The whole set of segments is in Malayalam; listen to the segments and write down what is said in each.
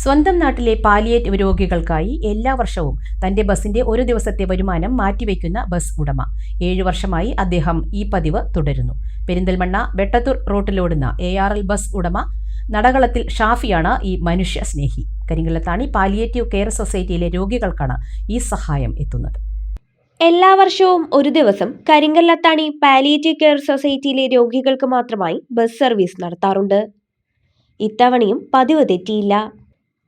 സ്വന്തം നാട്ടിലെ പാലിയേറ്റ് രോഗികൾക്കായി എല്ലാ വർഷവും തന്റെ ബസിന്റെ ഒരു ദിവസത്തെ വരുമാനം മാറ്റിവെക്കുന്ന ബസ് ഉടമ. ഏഴു വർഷമായി അദ്ദേഹം ഈ പതിവ് തുടരുന്നു. പെരിന്തൽമണ്ണ വെട്ടത്തൂർ റോട്ടിലോടുന്ന എ ആർ എൽ ബസ് ഉടമ നടകളത്തിൽ ഷാഫിയാണ് ഈ മനുഷ്യ സ്നേഹി കരിങ്കലത്താണി പാലിയേറ്റീവ് കെയർ സൊസൈറ്റിയിലെ രോഗികൾക്കാണ് ഈ സഹായം എത്തുന്നത്. എല്ലാ വർഷവും ഒരു ദിവസം കരിങ്കല്ലത്താണി പാലിയേറ്റീവ് കെയർ സൊസൈറ്റിയിലെ രോഗികൾക്ക് മാത്രമായി ബസ് സർവീസ് നടത്താറുണ്ട്. ഇത്തവണയും പതിവ് തെറ്റിയില്ല.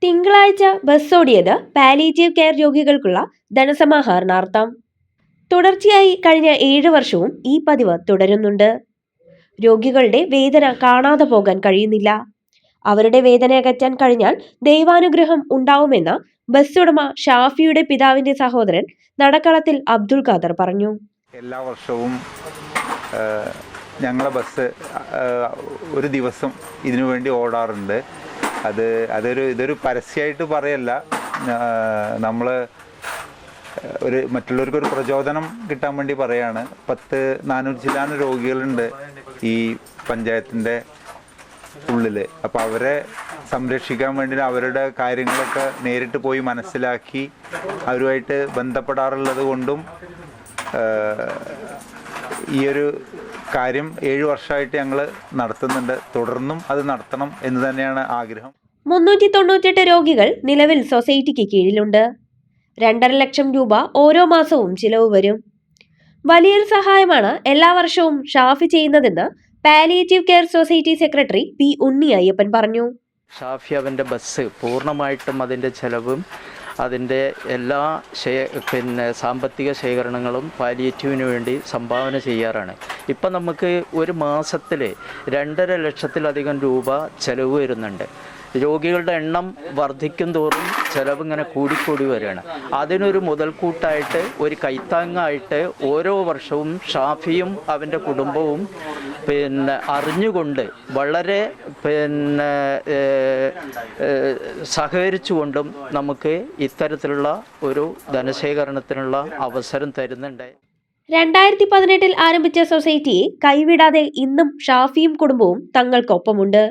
തിങ്കളാഴ്ച ബസ് ഓടിയത് പാലിയേറ്റീവ് കെയർ രോഗികൾക്കുള്ള ധനസമാഹരണാർത്ഥം. തുടർച്ചയായി കഴിഞ്ഞ ഏഴ് വർഷവും ഈ പതിവ് തുടരുന്നുണ്ട്. രോഗികളുടെ വേദന കാണാതെ പോകാൻ കഴിയുന്നില്ല. അവരുടെ വേദന അകറ്റാൻ കഴിഞ്ഞാൽ ദൈവാനുഗ്രഹം ഉണ്ടാവുമെന്ന് ബസ് ഉടമ ഷാഫിയുടെ പിതാവിന്റെ സഹോദരൻ നടക്കളത്തിൽ അബ്ദുൾ ഖാദർ പറഞ്ഞു. എല്ലാ വർഷവും ഞങ്ങളെ ബസ് ഒരു ദിവസം ഇതിനു വേണ്ടി ഓടാറുണ്ട്. അത് അതൊരു ഇതൊരു പരസ്യമായിട്ട് പറയല്ല. നമ്മൾ ഒരു മറ്റുള്ളവർക്ക് ഒരു പ്രചോദനം കിട്ടാൻ വേണ്ടി പറയാണ്. പത്ത് നാനൂറ് ചില്ലാന രോഗികളുണ്ട് ഈ പഞ്ചായത്തിന്റെ ഉള്ളിൽ അപ്പോൾ അവരെ സംരക്ഷിക്കാൻ വേണ്ടി അവരുടെ കാര്യങ്ങളൊക്കെ നേരിട്ട് പോയി മനസ്സിലാക്കി അവരുമായിട്ട് ബന്ധപ്പെടാറുള്ളത് കൊണ്ടും ഈ ഒരു കാര്യം ഏഴ് വർഷമായിട്ട് ഞങ്ങൾ നടത്തുന്നുണ്ട്. തുടർന്നും അത് നടത്തണം എന്ന് തന്നെയാണ് ആഗ്രഹം. മുന്നൂറ്റി തൊണ്ണൂറ്റെട്ട് രോഗികൾ നിലവിൽ സൊസൈറ്റിക്ക് കീഴിലുണ്ട്. രണ്ടര ലക്ഷം രൂപ ഓരോ മാസവും ചിലവ് വരും. വലിയൊരു സഹായമാണ് എല്ലാ വർഷവും ഷാഫി ചെയ്യുന്നതെന്ന് palliative care society secretary P Unni Ayyappan പറഞ്ഞു. ഷാഫി അവന്റെ ബസ് പൂർണമായിട്ടും അതിന്റെ ചെലവും അതിന്റെ എല്ലാ ശേ- പിന്നെ സാമ്പത്തിക ശേഖരണങ്ങളും പാലിയേറ്റീവിന് വേണ്ടി സംഭാവന ചെയ്യാറാണ്. ഇപ്പം നമുക്ക് ഒരു മാസത്തിൽ രണ്ടര ലക്ഷത്തിലധികം രൂപ ചെലവ് വരുന്നുണ്ട്. രോഗികളുടെ എണ്ണം വർദ്ധിക്കും തോറും ചിലവ് ഇങ്ങനെ കൂടിക്കൂടി വരികയാണ്. അതിനൊരു മുതൽക്കൂട്ടായിട്ട് ഒരു കൈത്താങ്ങായിട്ട് ഓരോ വർഷവും ഷാഫിയും അവന്റെ കുടുംബവും പിന്നെ അറിഞ്ഞുകൊണ്ട് വളരെ പിന്നെ സഹകരിച്ചുകൊണ്ടും നമുക്ക് ഇത്തരത്തിലുള്ള ഒരു ധനശേഖരണത്തിനുള്ള അവസരം തരുന്നുണ്ട്. രണ്ടായിരത്തി പതിനെട്ടിൽ ആരംഭിച്ച സൊസൈറ്റി കൈവിടാതെ ഇന്നും ഷാഫിയും കുടുംബവും തങ്ങൾക്കൊപ്പമുണ്ട്.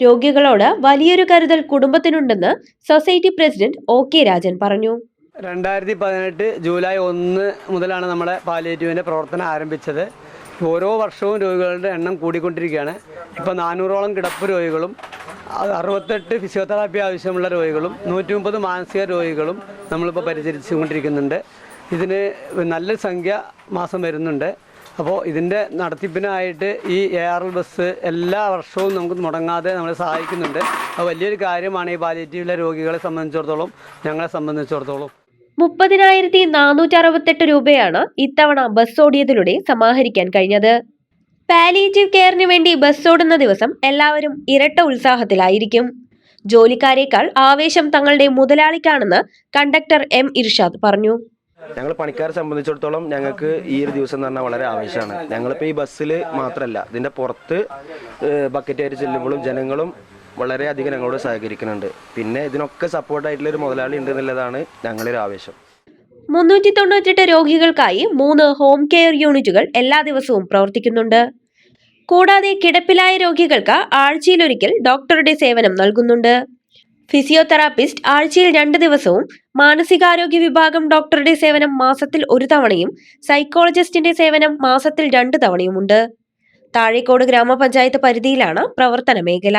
രോഗികളോട് വലിയൊരു കരുതൽ കുടുംബത്തിനുണ്ടെന്ന് society president O K Rajan പറഞ്ഞു. രണ്ടായിരത്തി പതിനെട്ട് ജൂലൈ ഒന്ന് മുതലാണ് നമ്മുടെ പാലിയേറ്റീവിന്റെ പ്രവർത്തനം ആരംഭിച്ചത്. ഓരോ വർഷവും രോഗികളുടെ എണ്ണം കൂടിക്കൊണ്ടിരിക്കുകയാണ്. ഇപ്പോൾ നാനൂറോളം കിടപ്പ് രോഗികളും അറുപത്തെട്ട് ഫിസിയോതെറാപ്പി ആവശ്യമുള്ള രോഗികളും നൂറ്റി മുപ്പത് മാനസിക രോഗികളും നമ്മളിപ്പോൾ പരിചരിച്ചുകൊണ്ടിരിക്കുന്നുണ്ട്. ഇതിന് നല്ല സംഖ്യ മാസം വരുന്നുണ്ട്. അപ്പോൾ ഇതിന്റെ നടത്തിപ്പിനായിട്ട് ഈ എ ആർ എൽ ബസ് എല്ലാ വർഷവും നമുക്ക് മുടങ്ങാതെ നമ്മളെ സഹായിക്കുന്നുണ്ട്. അത് വലിയൊരു കാര്യമാണ് ഈ പാലിയേറ്റീവിലെ രോഗികളെ സംബന്ധിച്ചിടത്തോളം ഞങ്ങളെ സംബന്ധിച്ചിടത്തോളം. മുപ്പതിനായിരത്തി നാനൂറ്റി അറുപത്തെട്ട് രൂപയാണ് ഇത്തവണ ബസ് ഓടിയതിലൂടെ സമാഹരിക്കാൻ കഴിഞ്ഞത്. പാലിയേറ്റീവ് കെയറിന് വേണ്ടി ബസ് ഓടുന്ന ദിവസം എല്ലാവരും ഇരട്ട ഉത്സാഹത്തിലായിരിക്കും. ജോലിക്കാരേക്കാൾ ആവേശം തങ്ങളുടെ മുതലാളിക്കാണെന്ന് കണ്ടക്ടർ എം ഇർഷാദ് പറഞ്ഞു. ഞങ്ങൾ പണിക്കാരെ സംബന്ധിച്ചിടത്തോളം ഞങ്ങൾക്ക് ഈ ഒരു ദിവസം എന്ന് പറഞ്ഞാൽ വളരെ ആവേശമാണ്. ഞങ്ങളിപ്പോൾ ഈ ബസ്സിൽ മാത്രമല്ല ഇതിന്റെ പുറത്ത് ബക്കറ്റായിട്ട് ചെല്ലുമ്പോഴും ജനങ്ങളും വളരെയധികം ഞങ്ങളോട് സഹകരിക്കുന്നുണ്ട്. പിന്നെ ഇതിനൊക്കെ സപ്പോർട്ടായിട്ടുള്ള ഒരു മുതലാളി ഉണ്ട് എന്നുള്ളതാണ് ഞങ്ങളുടെ ഒരു ആവേശം. മുന്നൂറ്റി തൊണ്ണൂറ്റെട്ട് രോഗികൾക്കായി മൂന്ന് ഹോം കെയർ യൂണിറ്റുകൾ എല്ലാ ദിവസവും പ്രവർത്തിക്കുന്നുണ്ട്. കൂടാതെ കിടപ്പിലായ രോഗികൾക്ക് ആഴ്ചയിലൊരിക്കൽ ഡോക്ടറുടെ സേവനം നൽകുന്നുണ്ട്. ഫിസിയോതെറാപ്പിസ്റ്റ് ആഴ്ചയിൽ രണ്ട് ദിവസവും മാനസികാരോഗ്യ വിഭാഗം ഡോക്ടറുടെ സേവനം മാസത്തിൽ ഒരു തവണയും സൈക്കോളജിസ്റ്റിന്റെ സേവനം മാസത്തിൽ രണ്ട് തവണയുമുണ്ട്. താഴേക്കോട് ഗ്രാമപഞ്ചായത്ത് പരിധിയിലാണ് പ്രവർത്തന മേഖല.